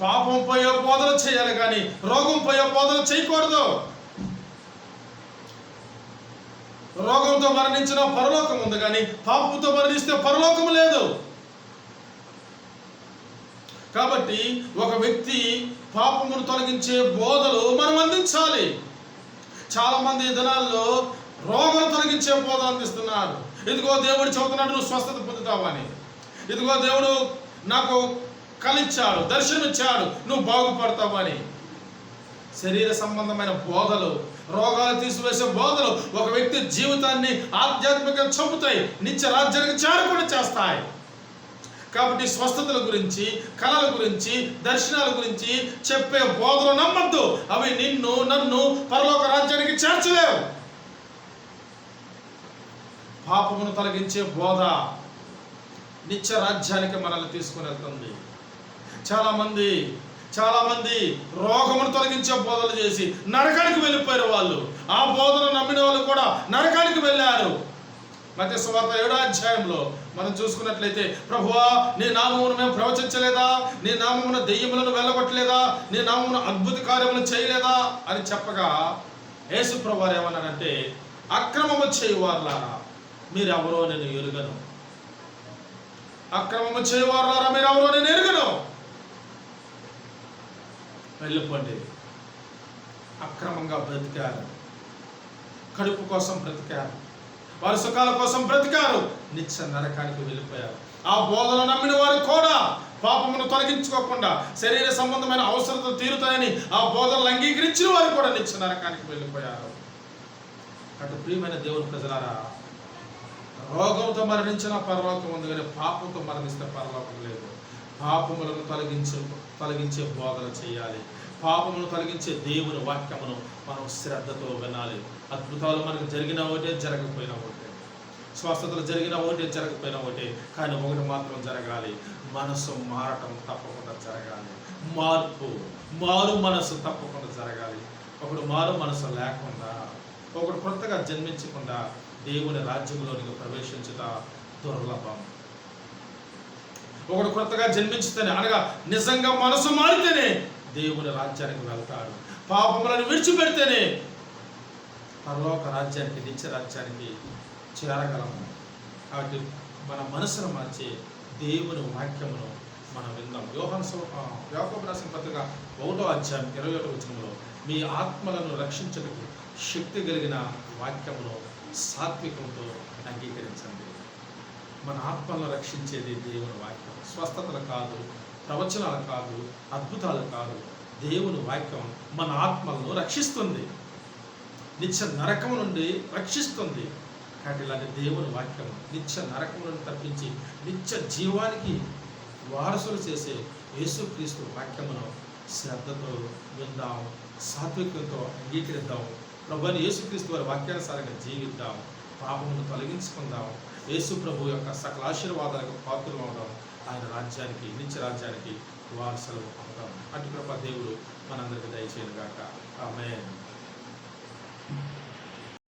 పాపం పోయే బోధన చేయాలి కానీ రోగం పోయే బోధన చేయకూడదు. రోగంతో మరణించిన పరలోకం ఉంది కానీ పాపంతో మరణిస్తే పరలోకం లేదు. కాబట్టి ఒక వ్యక్తి పాపమును తొలగించే బోధలు మనం అందించాలి. చాలామంది దినాల్లో రోగం తొలగించే బోధ అందిస్తున్నారు. ఇదిగో దేవుడు చెబుతున్నాడు నువ్వు స్వస్థత పొందుతావని ఇదిగో దేవుడు నాకు కలిచ్చాడు దర్శనమిచ్చాడు నువ్వు బాగుపడతావని. శరీర సంబంధమైన బోధలు రోగాలు తీసివేసే బోధలు ఒక వ్యక్తి జీవితాన్ని ఆధ్యాత్మికంగా చంపుతాయి నిత్య రాజ్యానికి చేరకుండా చేస్తాయి. కాబట్టి స్వస్థతల గురించి కళల గురించి దర్శనాల గురించి చెప్పే బోధలు నమ్మద్దు. అవి నిన్ను నన్ను పరలోక రాజ్యానికి చేర్చలేవు. పాపమును తొలగించే బోధ నిత్య రాజ్యానికి మనల్ని తీసుకుని వెళ్తుంది. చాలామంది చాలామంది రోగమును తొలగించే బోధలు చేసి నరకానికి వెళ్ళిపోయారు వాళ్ళు. ఆ బోధన నమ్మిన వాళ్ళు కూడా నరకానికి వెళ్ళారు. మధ్య సువార్త ఏడో అధ్యాయంలో మనం చూసుకున్నట్లయితే ప్రభువా నీ నామమును మేము ప్రవచించలేదా? నీ నామమున దెయ్యములను వెళ్ళగొట్టలేదా? నీ నామమున అద్భుత కార్యములు చేయలేదా? అని చెప్పగా యేసు ప్రభువారు ఏమన్నారంటే అక్రమము చేయువారులారా మీరెవరో నేను ఎరుగను. అక్రమము చేయువారులారా మీరెవరో నేను ఎరుగను. వెళ్ళిపోండి అక్రమంగా బ్రతికారు. కడుపు కోసం బ్రతికారు. వారి సుఖాల కోసం బ్రతికారు. నిత్య నరకానికి వెళ్ళిపోయారు. ఆ బోధన నమ్మిన వారు కూడా పాపమును తొలగించుకోకుండా శరీర సంబంధమైన అవసరతలు తీరుతాయని ఆ బోధనలు అంగీకరించిన వారు కూడా నిత్య నరకానికి వెళ్ళిపోయారు. అటు ప్రియమైన దేవుని ప్రజలారా రోగంతో మరణించిన పరలోకం ఉంది కానీ పాపంతో మరణిస్తే పరలోకం లేదు. పాపములను తొలగించే తొలగించే బోధన చేయాలి. పాపమును తొలగించే దేవుని వాక్యమును మనం శ్రద్ధతో వినాలి. అద్భుతాలు మనకు జరిగిన ఒకటే జరగకపోయినా ఒకటే. స్వస్థతలు జరిగిన ఒకటే జరగకపోయినా ఒకటే. కానీ ఒకటి మాత్రం జరగాలి. మనసు మారటం తప్పకుండా జరగాలి. మార్పు మారు మనసు తప్పకుండా జరగాలి. ఒకడు మారు మనసు లేకుండా ఒకడు కొత్తగా జన్మించకుండా దేవుని రాజ్యంలోనికి ప్రవేశించుట దుర్లభం. ఒకడు కొత్తగా జన్మించితేనే అనగా నిజంగా మనసు మారితేనే దేవుని రాజ్యానికి వెళ్తాడు. పాపములను విడిచిపెడితేనే పరలోక రాజ్యానికి నిత్య రాజ్యానికి చేరగలము. కాబట్టి మన మనసును మార్చే దేవుని వాక్యమును మనం విందాం. యోహన్ యోగం పత్రిక ఒకటో అధ్యాయం ఇరవై ఒకటి వచనంలో మీ ఆత్మలను రక్షించటకు శక్తి కలిగిన వాక్యమును సాత్వికంతో అంగీకరించండి. మన ఆత్మలను రక్షించేది దేవుని వాక్యం. స్వస్థతలు కాదు ప్రవచనాలు కాదు అద్భుతాలు కాదు. దేవుని వాక్యం మన ఆత్మలను రక్షిస్తుంది. నిత్య నరకము నుండి రక్షిస్తుంది. కాబట్టి ఇలాంటి దేవుని వాక్యం నిత్య నరకం నుండి తప్పించి నిత్య జీవానికి వారసులు చేసే యేసుక్రీస్తు వాక్యమును శ్రద్ధతో విందాం సాత్వికంతో అంగీకరిద్దాం. ప్రభుని యేసుక్రీస్తు వారి వాక్యానుసారంగా జీవిద్దాం. పాపమును తొలగించుకుందాం. యేసు ప్రభు యొక్క సకల ఆశీర్వాదాలకు పాత్రలు అవుదాం ఆయన రాజ్యానికి నిత్య రాజ్యానికి వారసులు అవుతాం. అటు కృప దేవుడు మనందరికీ దయచేయను గాక ఆమె